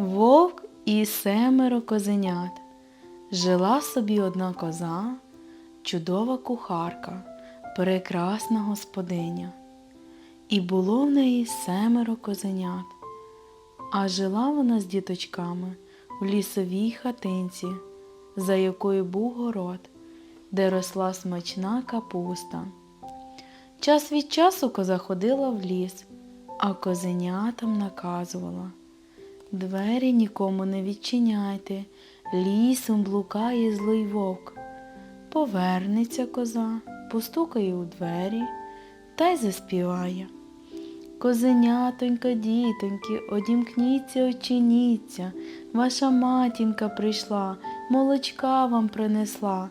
Вовк і семеро козенят. Жила собі одна коза, чудова кухарка, прекрасна господиня. І було в неї семеро козенят. А жила вона з діточками в лісовій хатинці, за якою був город, де росла смачна капуста. Час від часу коза ходила в ліс, а козенятам наказувала. Двері нікому не відчиняйте, лісом блукає злий вовк. Повернеться коза, постукає у двері та й заспіває. Козенятонька, дітоньки, одімкніться, очиніться, ваша матінка прийшла, молочка вам принесла.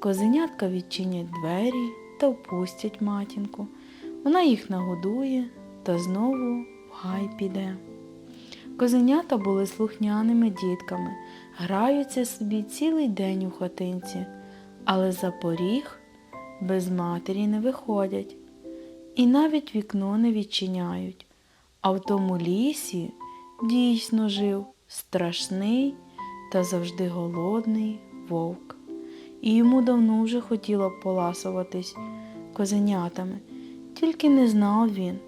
Козенятка відчинять двері та впустять матінку. Вона їх нагодує та знову в гай піде. Козенята були слухняними дітками, граються собі цілий день у хатинці, але за поріг без матері не виходять і навіть вікно не відчиняють. А в тому лісі дійсно жив страшний та завжди голодний вовк. І йому давно вже хотіло поласуватись козенятами, тільки не знав він,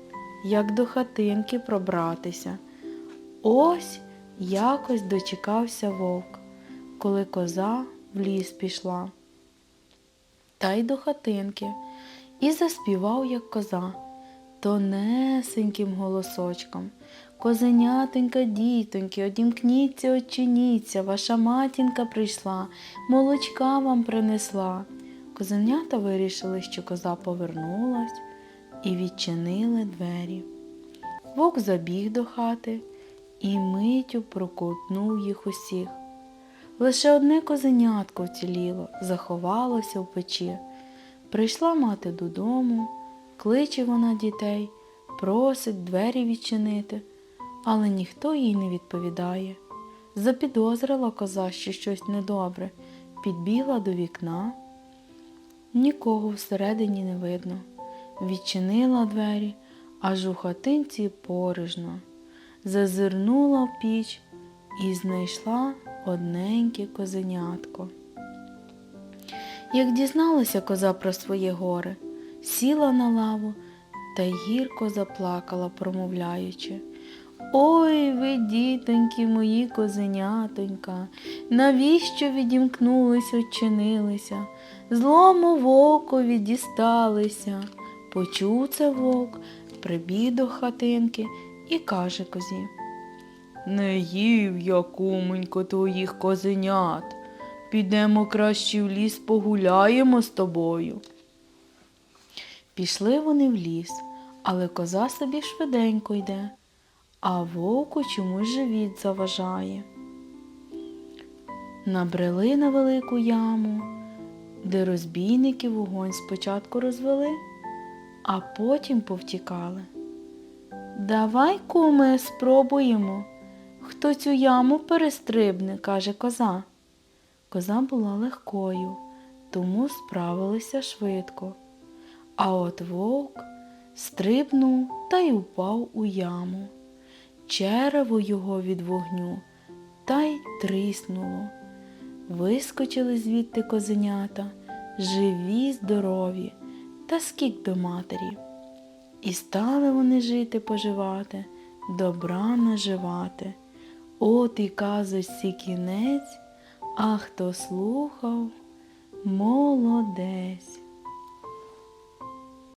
як до хатинки пробратися. Ось якось дочекався вовк, коли коза в ліс пішла. Та й до хатинки і заспівав, як коза, тонесеньким голосочком. Козенятонька, дітоньки, одімкніться, очиніться, ваша матінка прийшла, молочка вам принесла. Козенята вирішили, що коза повернулась і відчинили двері. Вовк забіг до хати і миттю проковтнув їх усіх. Лише одне козенятко вціліло, заховалося в печі. Прийшла мати додому, кличе вона дітей, просить двері відчинити, але ніхто їй не відповідає. Запідозрила коза, що щось недобре, підбігла до вікна. Нікого всередині не видно. Відчинила двері, аж у хатинці порожно. Зазирнула в піч і знайшла одненьке козенятко. Як дізналася коза про своє горе, сіла на лаву та гірко заплакала, промовляючи. Ой ви, дітоньки мої козенятонька, навіщо відімкнулись, очинилися, злому вовкові дісталися. Почув це вовк, прибіг до хатинки і каже козі. Не їв я, кумонько, твоїх козенят. Підемо краще в ліс погуляємо з тобою. Пішли вони в ліс, але коза собі швиденько йде, а вовку чомусь живіт заважає. Набрели на велику яму, де розбійники вогонь спочатку розвели, а потім повтікали. Давай, куме, спробуємо. Хто цю яму перестрибне, каже коза. Коза була легкою, тому справилися швидко. А от вовк стрибнув та й упав у яму. Черево його від вогню та й тріснуло. Вискочили звідти козенята, живі, здорові, та скік до матері. І стали вони жити поживати, добра наживати. От і казочці кінець, а хто слухав, молодець.